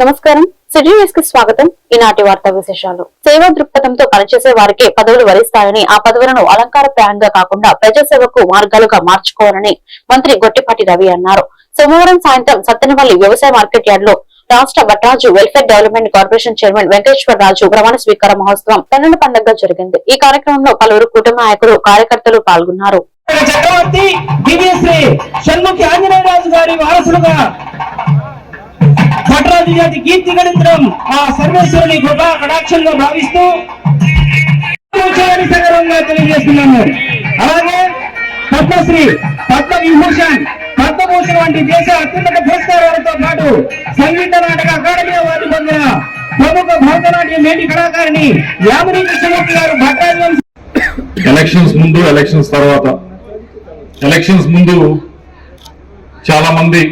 నమస్కారం. సిటీ న్యూస్కి స్వాగతం. ఈనాటి వార్తా విశేషాలు. సేవా దృక్పథంతో పనిచేసే వారికి పదవులు వరిస్తాయని ఆ పదవులను అలంకారప్రాయంగా కాకుండా ప్రజాసేవకు మార్గాలుగా మార్చుకోవాలని మంత్రి గొట్టిపాటి రవి అన్నారు. సోమవారం సాయంత్రం సత్తెనపల్లి వ్యవసాయ మార్కెట్ యార్డ్లో రాష్ట్ర Bhatraju welfare development corporation chairman Venkateswara Raju ప్రమాణ స్వీకార మహోత్సవం పన్నెండు పండుగగా జరిగింది. ఈ కార్యక్రమంలో పలువురు కుటుంబ నాయకులు కార్యకర్తలు పాల్గొన్నారు. చక్రవర్తి దివ్యశ్రీ షణ్ముఖి ఆంజనేయరాజు గారి వారసులుగా భట్రాజు జాతి కీర్తి గణించడం ఆ సర్వేశ్వరుని కృపా కటాక్షంగా భావిస్తూ సగర్వంగా తెలియజేస్తున్నాము అలాగే పద్మశ్రీ పద్మ విభూషణ్ పద్మభూషణ్ వంటి దేశ అత్యున్నత పురస్కారాలతో పాటు సంగీత నాటక అకాడమీ అవార్డు పొందిన ప్రముఖ భరతనాట్యం నేటి కళాకారిణి యామిని కృష్ణమూర్తి గారు ఎలక్షన్స్ ముందు ఎలక్షన్స్ తర్వాత. ఎలక్షన్స్ ముందు చాలా మంది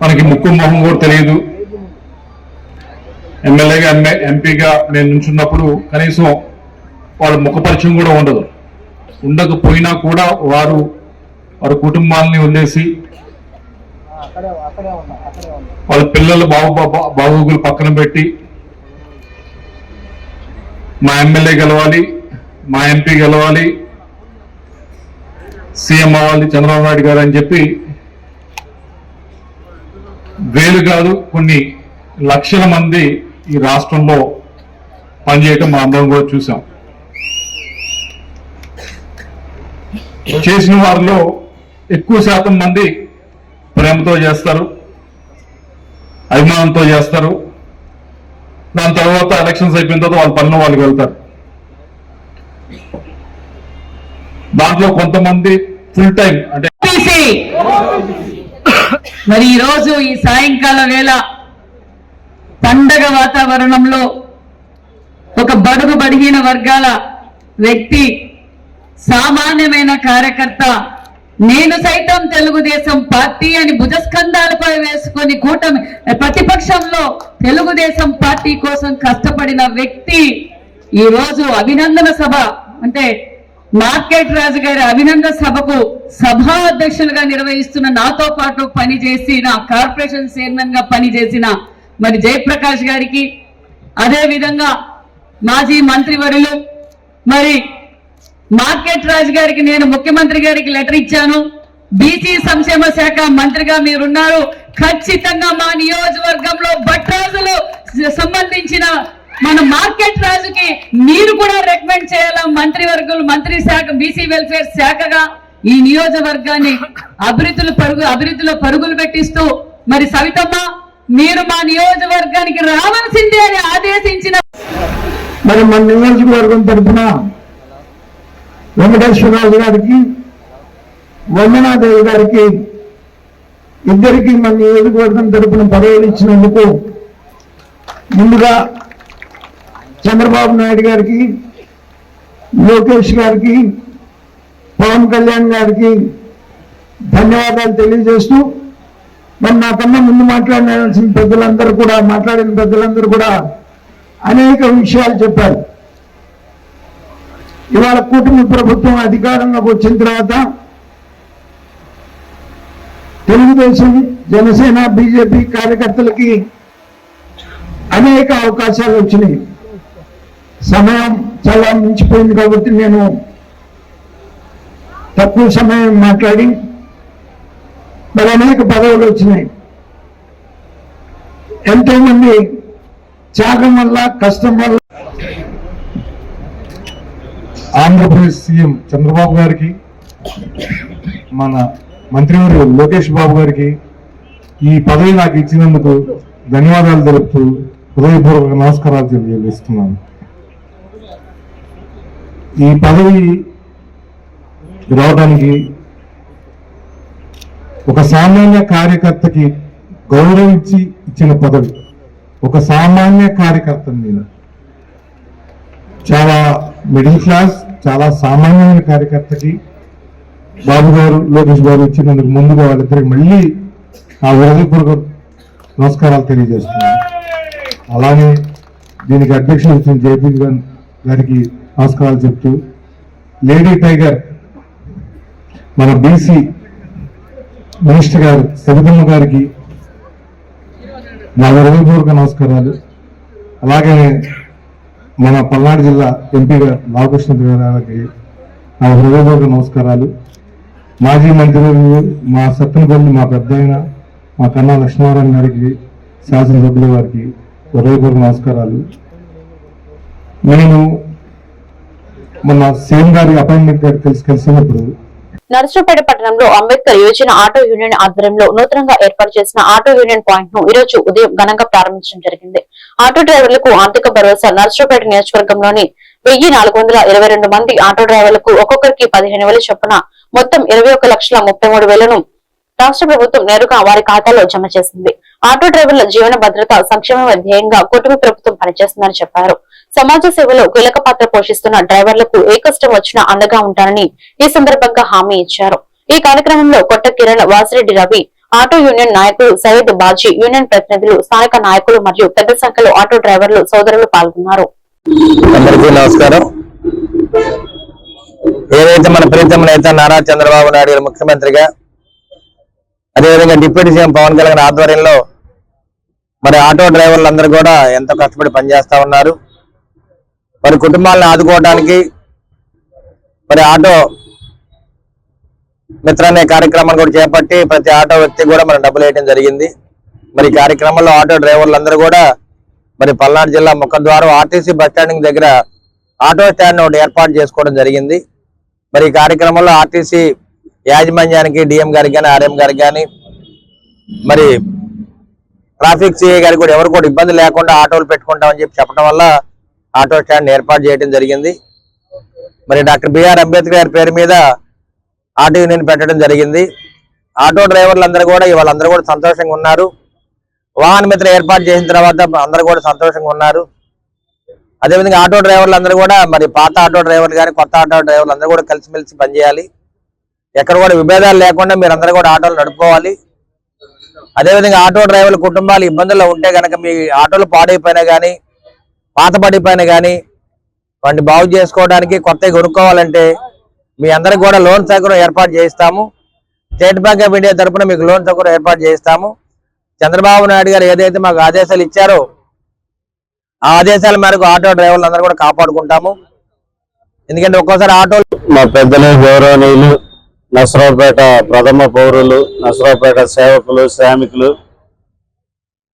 మనకి ముక్కు మొహం కూడా తెలియదు. ఎమ్మెల్యేగా ఎంఏ ఎంపీగా నేను నుంచున్నప్పుడు కనీసం వాళ్ళ ముఖ పరిచయం కూడా ఉండదు. ఉండకపోయినా కూడా వారు వారి కుటుంబాలని వదిలేసి వాళ్ళ పిల్లల బాగు బా- బాగోగులు పక్కన పెట్టి మా ఎమ్మెల్యే గెలవాలి మా ఎంపీ గెలవాలి సీఎం అవ్వాలి చంద్రబాబు నాయుడు గారు అని చెప్పి వేలు కాదు కొన్ని లక్షల మంది ఈ రాష్ట్రంలో పనిచేయటం మా అందరం కూడా చూసాం చేసిన వారిలో ఎక్కువ శాతం మంది ప్రేమతో చేస్తారు అభిమానంతో చేస్తారు. దాని తర్వాత ఎలక్షన్స్ అయిపోయిన తర్వాత వాళ్ళ పనులు వాళ్ళకి వెళ్తారు. దాంట్లో కొంతమంది ఫుల్ టైం అంటే మరి ఈ రోజు ఈ సాయంకాల వేళ పండగ వాతావరణంలో ఒక బడుగు బడిగిన వర్గాల వ్యక్తి సామాన్యమైన కార్యకర్త నేను సైతం తెలుగుదేశం పార్టీ అని భుజస్కంధాలపై వేసుకొని కూటమి ప్రతిపక్షంలో తెలుగుదేశం పార్టీ కోసం కష్టపడిన వ్యక్తి ఈ రోజు అభినందన సభ అంటే మార్కెట్ రాజు గారి అభినందన సభకు సభా అధ్యక్షులుగా నిర్వహిస్తున్న నాతో పాటు పనిచేసిన కార్పొరేషన్ చైర్మన్గా పనిచేసిన మరి జయప్రకాష్ గారికి అదే విధంగా మాజీ మంత్రివర్యులు మరి మార్కెట్ రాజు గారికి నేను ముఖ్యమంత్రి గారికి లెటర్ ఇచ్చాను. బీసీ సంక్షేమ శాఖ మంత్రిగా మీరున్నారు. ఖచ్చితంగా మా నియోజకవర్గంలో భట్రాజులు సంబంధించిన మన మార్కెట్ రాజుకి మీరు కూడా రికమెండ్ చేయాలా? మంత్రివర్గులు మంత్రి శాఖ బీసీ వెల్ఫేర్ శాఖగా? ఈ నియోజకవర్గాన్ని అభివృద్ధులు పరుగు అభివృద్ధిలో పరుగులు పెట్టిస్తూ మరి సవితమ్మ మీరు మా నియోజకవర్గానికి రావాల్సిందే అని ఆదేశించిన మరి మన నియోజకవర్గం తరఫున వెంకటేశ్వరరాజు గారికి వందనాదేవి గారికి ఇద్దరికి మన నియోజకవర్గం తరపున పదవులు ఇచ్చినందుకు ముందుగా చంద్రబాబు నాయుడు గారికి లోకేష్ గారికి పవన్ కళ్యాణ్ గారికి ధన్యవాదాలు తెలియజేస్తూ మరి నాకన్నా ముందు మాట్లాడాల్సిన పెద్దలందరూ కూడా మాట్లాడిన పెద్దలందరూ కూడా అనేక విషయాలు చెప్పారు. ఇవాళ కూటమి ప్రభుత్వం అధికారంలోకి వచ్చిన తర్వాత తెలుగుదేశం జనసేన బీజేపీ కార్యకర్తలకి అనేక అవకాశాలు వచ్చినాయి. సమయం చాలా మించిపోయింది కాబట్టి నేను తక్కువ సమయం మాట్లాడి మరి అనేక పదవులు వచ్చినాయి. ఎంతో మంది త్యాగం వల్ల కష్టం వల్ల ఆంధ్రప్రదేశ్ సీఎం చంద్రబాబు గారికి మన మంత్రివర్యులు లోకేష్ బాబు గారికి ఈ పదవి నాకు ఇచ్చినందుకు ధన్యవాదాలు తెలుపుతూ హృదయపూర్వక నమస్కారాలు తెలియజేస్తున్నాను. ఈ పదవి రావడానికి ఒక సామాన్య కార్యకర్తకి గౌరవించి ఇచ్చిన పదవి. ఒక సామాన్య కార్యకర్త నేను చాలా మిడిల్ క్లాస్ చాలా సామాన్యమైన కార్యకర్తకి బాబు గారు లోకేష్ బాబు ఇచ్చినందుకు ముందుగా వాళ్ళిద్దరికి మళ్ళీ ఆ హృదయపూర్వక నమస్కారాలు తెలియజేస్తున్నాను. అలానే దీనికి అధ్యక్షులు ఇచ్చిన జేపీ గారికి నమస్కారాలు చెప్తూ లేడీ టైగర్ మన బీసీ మినిస్టర్ గారు సబితమ్మ గారికి నా హృదయపూర్వక నమస్కారాలు. అలాగే మన పల్నాడు జిల్లా ఎంపీ గారు లావకృష్ణ గారికి నా హృదయపూర్వక నమస్కారాలు. మాజీ మంత్రివర్యులు మా సత్తనపల్లి మా పెద్ద మా కన్నా లక్ష్మీనారాయణ గారికి శాసనసభ్యుల వారికి హృదయపూర్వక నమస్కారాలు. నేను మన సీఎం గారి అపాయింట్మెంట్ గారికి కలిసి కలిసినప్పుడు నర్సరావుపేట పట్టణంలో అంబేద్కర్ యువజన ఆటో యూనియన్ ఆధ్వర్యంలో నూతనంగా ఏర్పాటు చేసిన ఆటో యూనియన్ పాయింట్ను ఈ రోజు ఉదయం ఘనంగా ప్రారంభించడం జరిగింది. ఆటో డ్రైవర్లకు ఆర్థిక భరోసా నర్సరావుపేట నియోజకవర్గంలోని వెయ్యి నాలుగు వందల ఇరవై రెండు మంది ఆటో డ్రైవర్లకు ఒక్కొక్కరికి పదిహేను వేల చొప్పున మొత్తం ఇరవై ఒక లక్షల ముప్పై మూడు వేలను రాష్ట్ర ప్రభుత్వం నేరుగా వారి ఖాతాలో జమ చేసింది. ఆటో డ్రైవర్ల జీవన భద్రత సంక్షేమ ధ్యేయంగా కూటమి ప్రభుత్వం పనిచేస్తుందని చెప్పారు. సమాజ సేవలో కీలక పాత్ర పోషిస్తున్న డ్రైవర్లకు ఏ కష్టం వచ్చినా అండగా ఉంటానని ఈ సందర్భంగా హామీ ఇచ్చారు. ఈ కార్యక్రమంలో కొట్ట కిరణ్ వాసిరెడ్డి రవి ఆటో యూనియన్ నాయకులు సయ్యద్ బాజీ యూనియన్ ప్రతినిధులు స్థానిక నాయకులు మరియు పెద్ద సంఖ్యలో ఆటో డ్రైవర్లు సోదరులు పాల్గొన్నారు. అందరికీ నమస్కారం. ఏదైతే మన ప్రీతమ నేత నారా చంద్రబాబు నాయుడు గారు ముఖ్యమంత్రిగా అదేవిధంగా డిప్యూటీ సీఎం పవన్ కళ్యాణ్ ఆధ్వర్యంలో మరి ఆటో డ్రైవర్లు అందరూ కూడా ఎంతో కష్టపడి పనిచేస్తా ఉన్నారు. మరి కుటుంబాలను ఆదుకోవడానికి మరి ఆటో మిత్ర అనే కార్యక్రమాన్ని కూడా చేపట్టి ప్రతి ఆటో వ్యక్తి కూడా మనం డబ్బులు వేయడం జరిగింది. మరి కార్యక్రమంలో ఆటో డ్రైవర్లందరూ కూడా మరి పల్నాడు జిల్లా ముఖద్వారం ఆర్టీసీ బస్ స్టాండింగ్ దగ్గర ఆటో స్టాండ్ ఒకటి ఏర్పాటు చేసుకోవడం జరిగింది. మరి ఈ కార్యక్రమంలో ఆర్టీసీ యాజమాన్యానికి డిఎం గారికి కానీ ఆర్ఎం గారికి కానీ మరి ట్రాఫిక్ సిఐ గారికి కూడా ఎవరు కూడా ఇబ్బంది లేకుండా ఆటోలు పెట్టుకుంటామని చెప్పి చెప్పడం వల్ల ఆటో స్టాండ్ ఏర్పాటు చేయడం జరిగింది. మరి డాక్టర్ బిఆర్ అంబేద్కర్ గారి పేరు మీద ఆటో యూనియన్ పెట్టడం జరిగింది. ఆటో డ్రైవర్లు అందరూ కూడా వాళ్ళందరూ కూడా సంతోషంగా ఉన్నారు. వాహన మిత్ర ఏర్పాటు చేసిన తర్వాత అందరూ కూడా సంతోషంగా ఉన్నారు. అదేవిధంగా ఆటో డ్రైవర్లు అందరూ కూడా మరి పాత ఆటో డ్రైవర్లు కానీ కొత్త ఆటో డ్రైవర్లు అందరూ కూడా కలిసిమెలిసి పనిచేయాలి. ఎక్కడ కూడా విభేదాలు లేకుండా మీరు అందరూ కూడా ఆటోలు నడుపుకోవాలి. అదేవిధంగా ఆటో డ్రైవర్ల కుటుంబాలు ఇబ్బందుల్లో ఉంటే కనుక మీ ఆటోలు పాడైపోయినా కానీ పాతబడిపోయిన కానీ వాటిని బాగు చేసుకోవడానికి కొత్తవి కొనుక్కోవాలంటే మీ అందరికి కూడా లోన్ సౌకర్యం ఏర్పాటు చేయిస్తాము. స్టేట్ బ్యాంక్ ఆఫ్ ఇండియా తరఫున మీకు లోన్ సౌకర్యం ఏర్పాటు చేయిస్తాము. చంద్రబాబు నాయుడు గారు ఏదైతే మాకు ఆదేశాలు ఇచ్చారో ఆ ఆదేశాల మేరకు ఆటో డ్రైవర్లు అందరూ కూడా కాపాడుకుంటాము. ఎందుకంటే ఒక్కోసారి ఆటో మా పెద్దలు గౌరవనీయులు నసరావుపేట ప్రథమ పౌరులు నసరావుపేట సేవకులు శ్రామికులు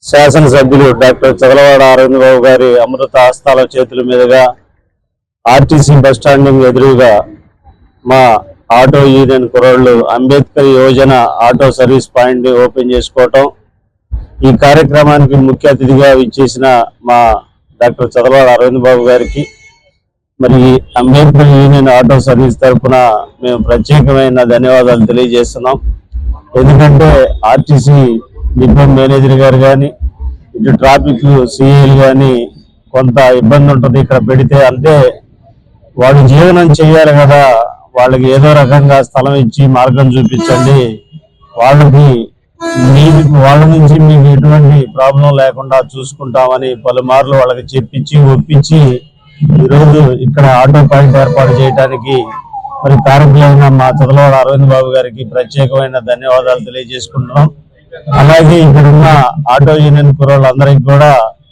శాసనసభ్యులు డాక్టర్ చదలవాడ అరవింద్ బాబు గారి అమృత హస్తాల చేతుల మీదుగా ఆర్టీసీ బస్ స్టాండింగ్ ఎదురుగా మా ఆటో యూనియన్ కుర్రోళ్ళు Ambedkar Yojana auto service point open చేసుకోవటం. ఈ కార్యక్రమానికి ముఖ్య అతిథిగా విచ్చేసిన మా డాక్టర్ చదలవాడ అరవింద్ బాబు గారికి మరి అంబేద్కర్ యూనియన్ ఆటో సర్వీస్ తరఫున మేము ప్రత్యేకమైన ధన్యవాదాలు తెలియజేస్తున్నాం. ఎందుకంటే ఆర్టీసీ డిపో మేనేజర్ గారు కానీ ఇటు ట్రాఫిక్ సిఐలు కానీ కొంత ఇబ్బంది ఉంటుంది ఇక్కడ పెడితే. అంటే వాడు జీవనం చేయాలి కదా. వాళ్ళకి ఏదో రకంగా స్థలం ఇచ్చి మార్గం చూపించండి. వాళ్ళకి మీకు వాళ్ళ నుంచి మీకు ఎటువంటి ప్రాబ్లం లేకుండా చూసుకుంటామని పలుమార్లు వాళ్ళకి చెప్పించి ఒప్పించి ఈరోజు ఇక్కడ ఆటో పాయింట్ ఏర్పాటు చేయడానికి మరి కారకులైన మా చదలవాడ అరవింద్ బాబు గారికి ప్రత్యేకమైన ధన్యవాదాలు తెలియజేసుకుంటున్నాం. అలాగే ఇక్కడున్న ఆటో యూనియన్ కుర్రోళ్ళందరికీ కూడా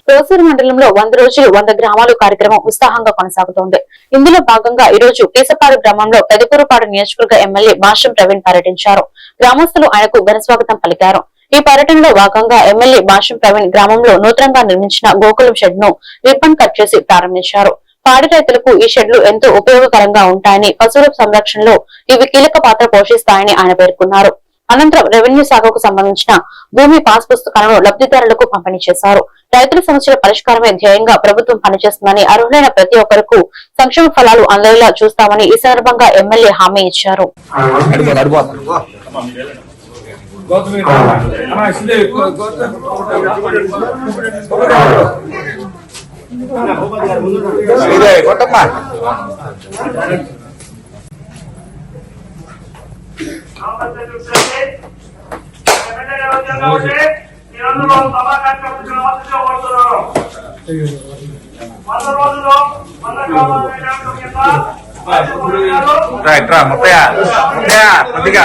కోసూరు మండలంలో వంద రోజులు వంద గ్రామాలు కార్యక్రమం ఉత్సాహంగా కొనసాగుతోంది. ఇందులో భాగంగా ఈ రోజు పీసపాడు గ్రామంలో పెదకూరుపాడు నియోజకవర్గ ఎమ్మెల్యే భాష్యం ప్రవీణ్ పర్యటించారు. గ్రామస్తులు ఆయనకు ఘనస్వాగతం పలికారు. ఈ పర్యటనలో భాగంగా ఎమ్మెల్యే భాష్యం ప్రవీణ్ గ్రామంలో నూతనంగా నిర్మించిన గోకులం షెడ్ను రిబ్బన్ కట్ చేసి ప్రారంభించారు. పాడి రైతులకు ఈ షెడ్లు ఎంతో ఉపయోగకరంగా ఉంటాయని పశువుల సంరక్షణలో ఇవి కీలక పాత్ర పోషిస్తాయని ఆయన పేర్కొన్నారు. అనంతరం రెవెన్యూ శాఖకు సంబంధించిన భూమి పాస్ పుస్తకాలను లబ్ధిదారులకు పంపిణీ చేశారు. రైతుల సమస్యల పరిష్కారమే ధ్యేయంగా ప్రభుత్వం పనిచేస్తుందని అర్హులైన ప్రతి ఒక్కరకు సంక్షేమ ఫలాలు అందేలా చూస్తామని ఈ సందర్భంగా ఎమ్మెల్యే హామీ ఇచ్చారు. ఇదే రోజులు వంద గ్రామాల కింద రైట్ రా ముత్తయ్య ముత్తయ్య కొద్దిగా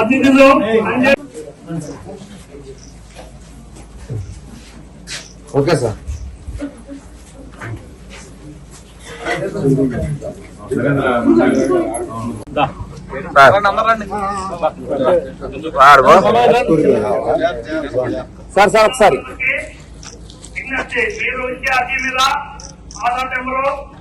అతిథులు ఓకే సార్ సార్ సార్ ఒకసారి విజ్ఞప్తి మీరు ఇచ్చే అర్జీ మీద Aadhaar number phone number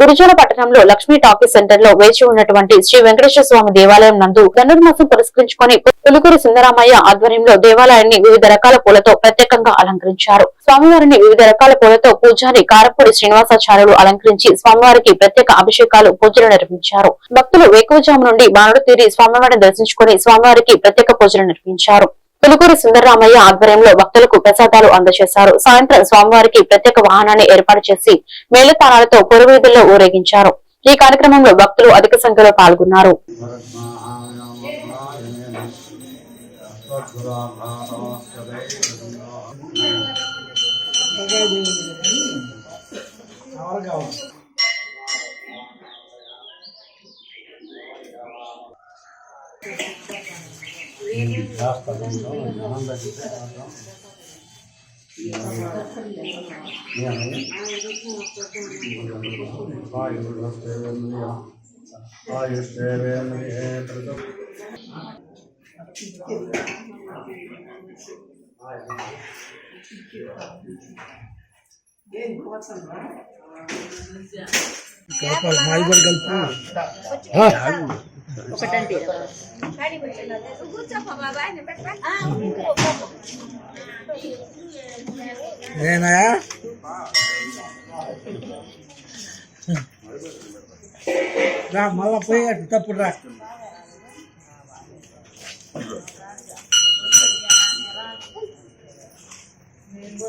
Gurazala పట్టణంలో లక్ష్మీ టాకీ సెంటర్లో వేచి ఉన్నటువంటి శ్రీ వెంకటేశ్వర స్వామి దేవాలయం నందు ధనుర్మాసం పురస్కరించుకుని పులుకూరు సుందరామయ్య ఆధ్వర్యంలో దేవాలయాన్ని వివిధ రకాల పూలతో ప్రత్యేకంగా అలంకరించారు. స్వామివారిని వివిధ రకాల పూలతో పూజారి కారపూడి శ్రీనివాసాచార్యులు అలంకరించి స్వామివారికి ప్రత్యేక అభిషేకాలు పూజలు నిర్వహించారు. భక్తులు వేకువజాము నుండి బాణుడు తీరి స్వామివారిని దర్శించుకొని స్వామివారికి ప్రత్యేక పూజలు నిర్వహించారు. పులుకూరు సుందరరామయ్య ఆధ్వర్యంలో భక్తులకు ప్రసాదాలు అందజేశారు. సాయంత్రం స్వామివారికి ప్రత్యేక వాహనాన్ని ఏర్పాటు చేసి మేళతారాలతో పురవీధుల్లో ఊరేగించారు. ఈ కార్యక్రమంలో భక్తులు అధిక సంఖ్యలో పాల్గొన్నారు. ಏನು ಗ್ಲಾಸ್ ತಗೊಂಡು ನಾನು ಬೇಕಿದ್ರೆ ಆಯುಷ್ಠೇವೇನ್ಯೇ ಪ್ರತು ಏನು ఒకటంటే నేనా రా మళ్ళా పోయి తప్పుడు రా. నేను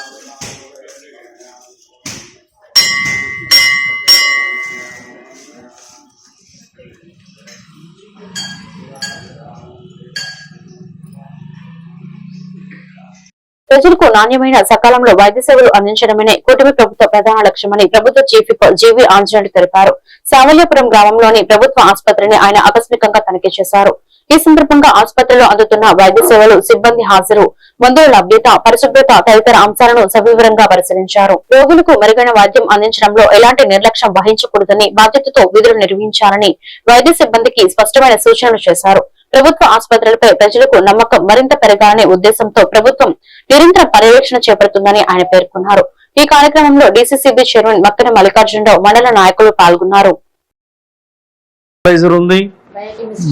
ప్రజలకు నాణ్యమైన సకాలంలో వైద్య సేవలు అందించడమే కూటమి ప్రభుత్వ ప్రధాన లక్ష్యమని ప్రభుత్వ చీఫ్ జీవీ ఆంజనేయుడు తెలిపారు. సావల్యపురం గ్రామంలోని ప్రభుత్వ ఆసుపత్రిని ఆయన ఆకస్మికంగా తనిఖీ చేశారు. ఈ సందర్భంగా ఆసుపత్రిలో అందుతున్న వైద్య సేవలు సిబ్బంది హాజరు. మందుల లభ్యత పరిశుభ్రత తదితర అంశాలను సవివరంగా పరిశీలించారు. రోగులకు మెరుగైన వైద్యం అందించడంలో ఎలాంటి నిర్లక్ష్యం వహించకూడదని బాధ్యతతో విధులు నిర్వహించాలని వైద్య సిబ్బందికి స్పష్టమైన సూచనలు చేశారు. ప్రభుత్వ ఆసుపత్రులపై ప్రజలకు నమ్మకం మరింత పెరగాలనే ఉద్దేశంతో ప్రభుత్వం నిరంతర పర్యవేక్షణ చేపడుతుందని ఆయన పేర్కొన్నారు. ఈ కార్యక్రమంలో డీసీసీబీ చైర్మన్ మక్కన మల్లికార్జునరావు మండల నాయకులు పాల్గొన్నారు. ఉంది.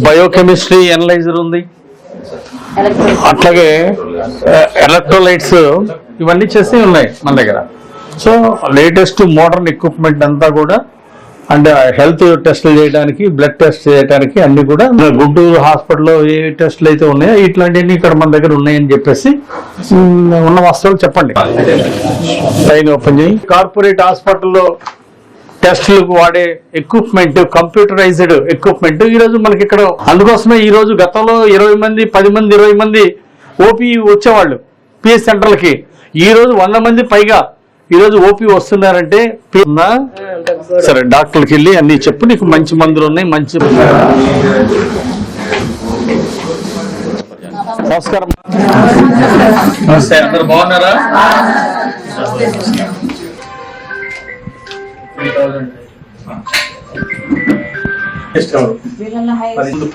బయోకెమిస్ట్రీ అనలైజర్ ఉంది. అట్లాగే ఎలక్ట్రోలైట్స్ ఇవన్నీ చేసి ఉన్నాయి మన దగ్గర. సో లేటెస్ట్ మోడర్న్ ఎక్విప్మెంట్ అంతా కూడా అండ్ హెల్త్ టెస్ట్లు చేయడానికి బ్లడ్ టెస్ట్ చేయడానికి అన్ని కూడా గుంటూరు హాస్పిటల్లో ఏ టెస్ట్లు అయితే ఉన్నాయో ఇట్లాంటివన్నీ ఇక్కడ మన దగ్గర ఉన్నాయని చెప్పేసి ఉన్న వస్తువులు చెప్పండి. ట్రైన్ ఓపెన్ చేయి. కార్పొరేట్ హాస్పిటల్లో టెస్టులకు వాడే ఎక్విప్మెంట్ కంప్యూటరైజ్డ్ ఎక్విప్మెంట్ ఈ రోజు మనకి ఇక్కడ అందుకోసమే ఈ రోజు గతంలో ఇరవై మంది పది మంది ఇరవై మంది ఓపీ వచ్చేవాళ్ళు పిఎస్ సెంటర్లకి. ఈ రోజు వంద మంది పైగా ఈ రోజు ఓపీ వస్తున్నారంటే? సరే డాక్టర్కి వెళ్ళి అన్ని చెప్పు నీకు మంచి మందులు ఉన్నాయి మంచి నమస్కారం. నమస్తే అందరు బాగున్నారా?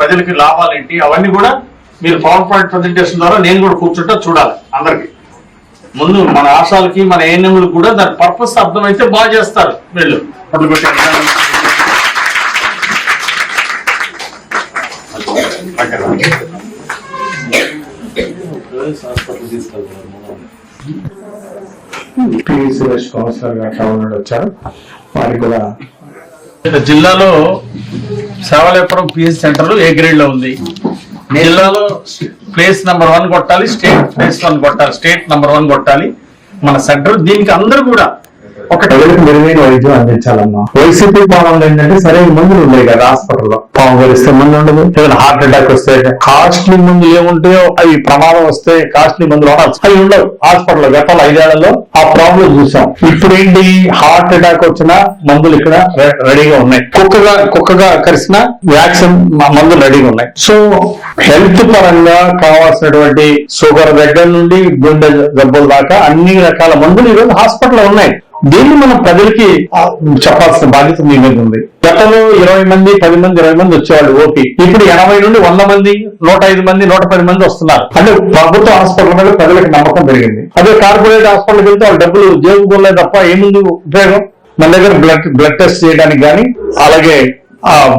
ప్రజలకి లాభాలు ఏంటి? అవన్నీ కూడా మీరు పవర్ పాయింట్ ప్రజెంటేషన్ ద్వారా నేను కూడా కూర్చుంటా చూడాలి అందరికి. ముందు మన ఆశాలకి మన ఏఎన్ఎంలు కూడా దాని పర్పస్ అర్థమైతే బాగా చేస్తారు వీళ్ళు. మొదలు పెట్టారు. పి సురేష్ కౌన్సిలర్ గారు టౌన్ నుండి వచ్చారు. వారికి కూడా జిల్లాలో సేవలేపురం పిఎస్ సెంటర్ ఏ గ్రేడ్లో ఉంది? జిల్లాలో ప్లేస్ నెంబర్ వన్ కొట్టాలి స్టేట్ ప్లేస్ వన్ కొట్టాలి స్టేట్ నెంబర్ వన్ కొట్టాలి. మన సెంటర్ దీనికి అందరూ కూడా ఒకటి ప్రజలకు మెరుగైన వైద్యం అందించాలమ్మా. వైసీపీ పాలనలో ఏంటంటే సరైన మందులు ఉన్నాయి కదా హాస్పిటల్లో. పాము గరిస్తే మందు ఉండదు. ఏదైనా హార్ట్ అటాక్ వస్తే కాస్ట్లీ మందులు ఏముంటాయో అవి ప్రమాదం వస్తే కాస్ట్లీ మందులు. అవి ఉండవు. హాస్పిటల్ గతంలో ఐదేళ్ళలో ఆ ప్రాబ్లం చూసాం. ఇప్పుడు ఏంటి? హార్ట్ అటాక్ వచ్చిన మందులు ఇక్కడ రెడీగా ఉన్నాయి. కుక్కగా కుక్కగా కరిసిన వ్యాక్సిన్ మందులు రెడీగా ఉన్నాయి. సో హెల్త్ పరంగా కావాల్సినటువంటి షుగర్ దగ్గర నుండి గుండె జబ్బుల దాకా అన్ని రకాల మందులు ఈ రోజు హాస్పిటల్లో ఉన్నాయి. దీన్ని మనం ప్రజలకి చెప్పాల్సిన బాధ్యత మీ మీద ఉంది. గతంలో ఇరవై మంది పది మంది ఇరవై మంది వచ్చేవాళ్ళు ఓపీ. ఇప్పుడు ఎనభై నుండి వంద మంది నూట ఐదు మంది నూట పది మంది వస్తున్నారు. అంటే ప్రభుత్వ హాస్పిటల్ మీద ప్రజలకు నమ్మకం పెరిగింది. అదే కార్పొరేట్ హాస్పిటల్కి వెళ్తే వాళ్ళు డబ్బులు జేబుకోలే తప్ప ఏముంది ఉపయోగం? మన దగ్గర బ్లడ్ బ్లడ్ టెస్ట్ చేయడానికి కానీ అలాగే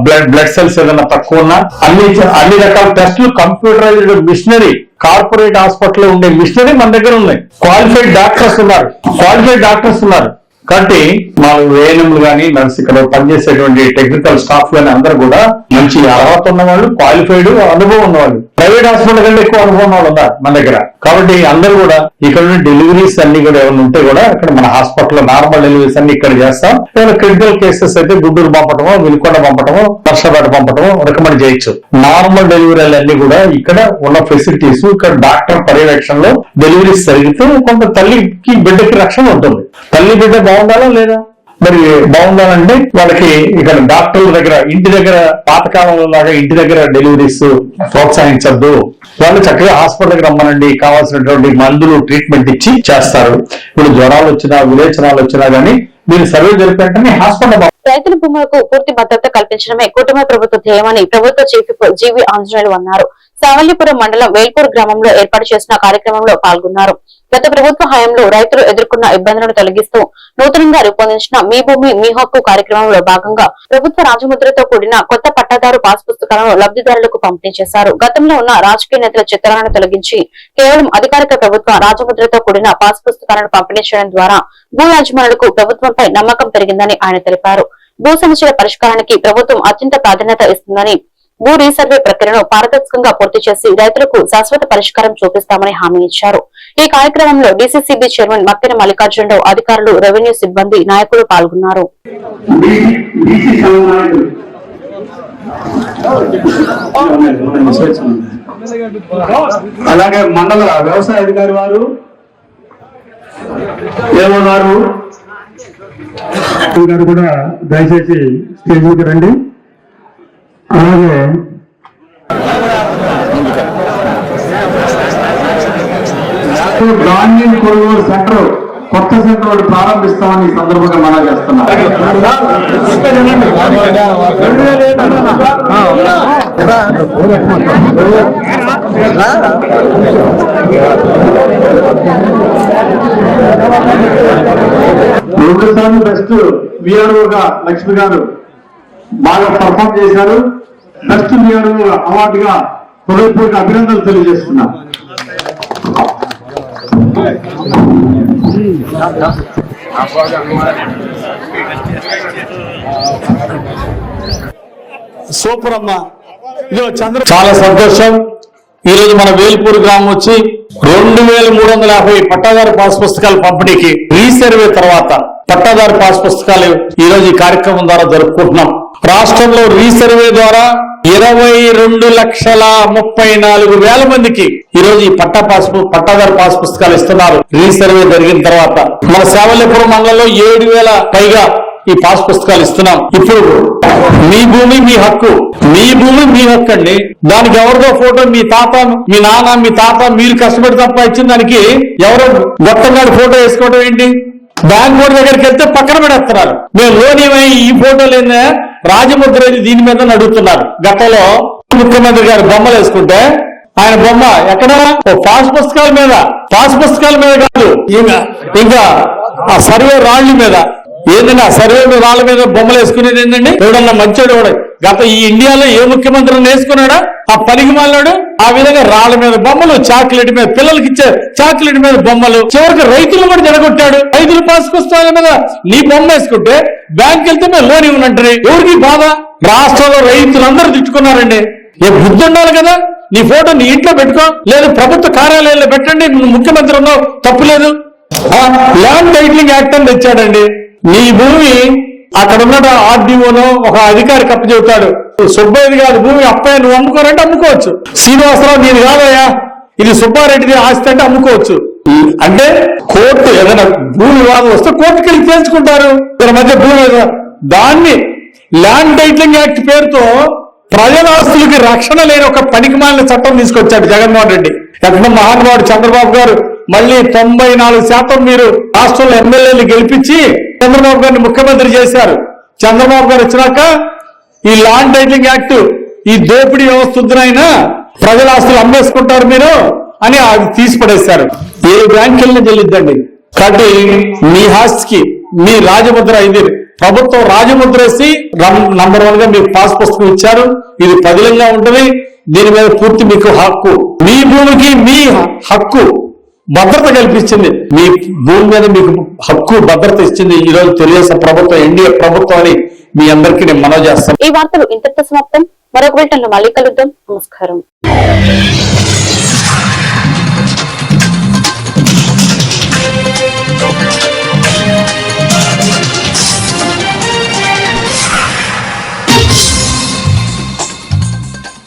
బ్లడ్ బ్లడ్ సెల్స్ ఏదైనా తక్కువ ఉన్నా అన్ని అన్ని రకాల టెస్టులు కంప్యూటరైజ్డ్ మిషనరీ కార్పొరేట్ హాస్పిటల్ ఉండే మిషనరీ మన దగ్గర ఉన్నాయి. క్వాలిఫైడ్ డాక్టర్స్ ఉన్నారు. క్వాలిఫైడ్ డాక్టర్స్ ఉన్నారు. కాబట్టి మా వేణులు కానీ నర్స్ ఇక్కడ పనిచేసేటువంటి టెక్నికల్ స్టాఫ్ కానీ అందరూ కూడా మంచి అర్హత ఉన్న వాళ్ళు క్వాలిఫైడ్ అనుభవం ఉన్నవాళ్ళు. ప్రైవేట్ హాస్పిటల్ కంటే ఎక్కువ అనుభవం వాళ్ళు ఉన్నారు మన దగ్గర. కాబట్టి అందరూ కూడా ఇక్కడ ఉన్న డెలివరీస్ అన్ని కూడా ఏమైనా ఉంటే కూడా ఇక్కడ మన హాస్పిటల్లో నార్మల్ డెలివరీస్ అన్ని ఇక్కడ చేస్తాం. ఏమైనా క్రిటికల్ కేసెస్ అయితే గుంటూరు పంపటమో వినుకొండ పంపటము వర్షపేట పంపటమో రికమెండ్ చేయొచ్చు. నార్మల్ డెలివరీలు అన్ని కూడా ఇక్కడ ఉన్న ఫెసిలిటీస్ ఇక్కడ డాక్టర్ పర్యవేక్షణలో డెలివరీస్ జరిగితే కొంత తల్లికి బిడ్డకి రక్షణ ఉంటుంది. తల్లి బిడ్డ బాగుండాలా లేదా? మరి బాగుండాలంటే వాళ్ళకి ఇక్కడ డాక్టర్ల దగ్గర ఇంటి దగ్గర పాతకాలంలో లాగా ఇంటి దగ్గర డెలివరీస్ ప్రోత్సహించద్దు. వాళ్ళు చక్కగా హాస్పిటల్కి రమ్మనండి కావాల్సినటువంటి మందులు ట్రీట్మెంట్ ఇచ్చి చేస్తారు. ఇప్పుడు జ్వరాలు వచ్చినా విరేచనాలు వచ్చినా గానీ మీరు సర్వే జరిపేంటనే హాస్పిటల్ రైతుల భూములకు పూర్తి భద్రత కల్పించడమే కుటుంబ ప్రభుత్వ ధ్యేయమని ప్రభుత్వ చీఫ్ జీవి ఆంజనేయులు అన్నారు. సావల్లిపురం మండలం వేల్పూర్ గ్రామంలో ఏర్పాటు చేసిన కార్యక్రమంలో పాల్గొన్నారు. గత ప్రభుత్వ హయాంలో రైతులు ఎదుర్కొన్న ఇబ్బందులను తొలగిస్తూ నూతనంగా రూపొందించిన మీ భూమి మీ హక్కు కార్యక్రమంలో భాగంగా ప్రభుత్వ రాజముద్రతో కూడిన కొత్త పట్టాదారు పాస్ పుస్తకాలను లబ్ధిదారులకు పంపిణీ చేశారు. గతంలో ఉన్న రాజకీయ నేతల చిత్రాలను తొలగించి కేవలం అధికారిక ప్రభుత్వ రాజముద్రతో కూడిన పాస్ పుస్తకాలను పంపిణీ చేయడం ద్వారా భూ యాజమానులకు ప్రభుత్వంపై నమ్మకం పెరిగిందని ఆయన తెలిపారు. భూ సమస్యల పరిష్కారానికి ప్రభుత్వం అత్యంత ప్రాధాన్యత ఇస్తుందని భూ రీసర్వే ప్రక్రియను పారదర్శకంగా పూర్తి చేసి రైతులకు శాశ్వత పరిష్కారం చూపిస్తామని హామీ ఇచ్చారు. ఈ కార్యక్రమంలో డీసీసీబీ చైర్మన్ మక్కిన మల్లికార్జునరావు అధికారులు రెవెన్యూ సిబ్బంది నాయకులు పాల్గొన్నారు. అలాగే మండల వ్యవసాయ అధికారి వారు గారు కూడా దయచేసి స్టేజ్ రండి. అలాగే ధాన్యం కొనుగోలు సెంటర్ కొత్త సెంటర్ ఒకటి ప్రారంభిస్తామని ఈ సందర్భంగా మనం చేస్తున్నాం. రెండు సార్లు బెస్ట్ విఆర్ఓగా లక్ష్మి గారు. బాగా పర్ఫామ్ చేశారు. బెస్ట్ విఆర్ఓ అవార్డుగా హృదయపూర్వక అభినందనలు తెలియజేస్తున్నా. సూపర్ అమ్మా. చంద్ర చాలా సంతోషం. ఈ రోజు మన వేల్పూర్ గ్రామం వచ్చి రెండు వేల మూడు వందల యాభై పట్టాదారు పాస్ పుస్తకాల పంపిణీకి రీసర్వే తర్వాత పట్టాదారు పాస్ పుస్తకాలు ఈ రోజు ఈ కార్యక్రమం ద్వారా జరుపుకుంటున్నాం. రాష్ట్రంలో రీసర్వే ద్వారా ఇరవై రెండు లక్షల ముప్పై నాలుగు వేల మందికి ఈరోజు ఈ పట్టా పాస్ పట్టాదారు పాస్ పుస్తకాలు ఇస్తున్నారు. రీసర్వే జరిగిన తర్వాత మన సేవలేపురం మండలంలో ఏడు వేల పైగా ఈ పాస్ పుస్తకాలు ఇస్తున్నాం. ఇప్పుడు మీ భూమి మీ హక్కు మీ భూమి మీ హక్కు అండి దానికి ఎవరిదో ఫోటో మీ తాత మీ నాన్న మీ తాత మీరు కష్టపడి తప్ప ఇచ్చిన దానికి ఎవరో గొప్పగాడి ఫోటో వేసుకోవడం ఏంటి? బ్యాంక్ బోర్డు దగ్గరికి వెళ్తే పక్కన పెడేస్తున్నారు. మేము లోన్ ఏమై ఈ ఫోటోలు ఏందా? రాజముద్ర దీని మీద అని గతంలో ముఖ్యమంత్రి గారు బొమ్మలు వేసుకుంటే ఆయన బొమ్మ ఎక్కడ? ఓ పాస్ పుస్తకాల మీద. పాస్ పుస్తకాల మీద కాదు. ఇంకా ఇంకా ఆ సర్వే రాళ్ళ మీద. ఏంటంటే ఆ సర్వే మీద మీద బొమ్మలు వేసుకునేది ఏంటండి? ఎవడన్నా మంచోడు ఎవడ? గత ఈ ఇండియాలో ఏ ముఖ్యమంత్రిని వేసుకున్నాడా ఆ పనికి మాలాడు ఆ విధంగా రాళ్ళ మీద బొమ్మలు చాక్లెట్ మీద పిల్లలకి ఇచ్చే చాక్లెట్ మీద బొమ్మలు. చివరికి రైతులు కూడా జరగొట్టాడు రైతులు పాసుకొస్తాల మీద నీ బొమ్మ వేసుకుంటే బ్యాంక్ వెళ్తే మేము లోన్ ఇవ్వనంటారు. ఎవరికి బాధ? రాష్ట్రంలో రైతులందరూ తిట్టుకున్నారండి. ఏ బుద్ధి ఉండాలి కదా? నీ ఫోటో నీ ఇంట్లో పెట్టుకో. లేదు ప్రభుత్వ కార్యాలయంలో పెట్టండి. నువ్వు ముఖ్యమంత్రి ఉన్నావు. తప్పు లేదు. ల్యాండ్ టైటిలింగ్ యాక్ట్ అని తెచ్చాడండి. నీ భూమి అక్కడ ఉన్న ఆర్డీఓలో ఒక అధికారి కప్పు చెబుతాడు. సుబ్బయ్యది కాదు భూమి అప్పయ్య నువ్వు అమ్ముకోరంటే అమ్ముకోవచ్చు. శ్రీనివాసరావు నేను కాదయ్యా ఇది సుబ్బారెడ్డిది ఆస్తి అంటే అమ్ముకోవచ్చు. అంటే కోర్టు ఏదైనా భూమి వాదం వస్తే కోర్టుకి వెళ్ళి తేల్చుకుంటారు. ఇద్దరి మధ్య భూమి దాన్ని ల్యాండ్ టైటిలింగ్ యాక్ట్ పేరుతో ప్రజల ఆస్తులకి రక్షణ లేని ఒక పనికిమాలిన చట్టం తీసుకొచ్చాడు జగన్మోహన్ రెడ్డి. ఎక్కడ మహానుభావుడు చంద్రబాబు గారు మళ్ళీ తొంభై నాలుగు శాతం మీరు రాష్ట్రంలో ఎమ్మెల్యేలు గెలిపించి చంద్రబాబు గారిని ముఖ్యమంత్రి చేశారు. చంద్రబాబు గారు వచ్చినాక ఈ లాండ్ టైటిలింగ్ యాక్ట్ ఈ దోపిడీ వ్యవస్థ వద్దునైనా ప్రజల ఆస్తులు అమ్మేసుకుంటారు మీరు అని అది తీసి పడేశారు ఏ బ్యాంక్ చెల్లిద్దండి. కాబట్టి మీ ఆస్తికి మీ రాజముద్ర ఇది. ప్రభుత్వం రాజముద్ర వేసి నంబర్ వన్గా మీకు పాస్ పుస్తకం ఇచ్చారు. ఇది పదిలంగా ఉంటుంది. దీని మీద పూర్తి మీకు హక్కు. మీ భూమికి మీ హక్కు. భద్రత కల్పించింది మీ భూమి మీద మీకు హక్కు భద్రత ఇచ్చింది ఈ రోజు తెలుగుదేశం ప్రభుత్వం ఎన్డీఏ ప్రభుత్వం అని మీ అందరికీ నేను మనవి చేస్తాను. ఈ వార్తలు ఇంతటితో సమాప్తం. మరొక బిల్టన్ మళ్ళీ కలుద్దాం. నమస్కారం.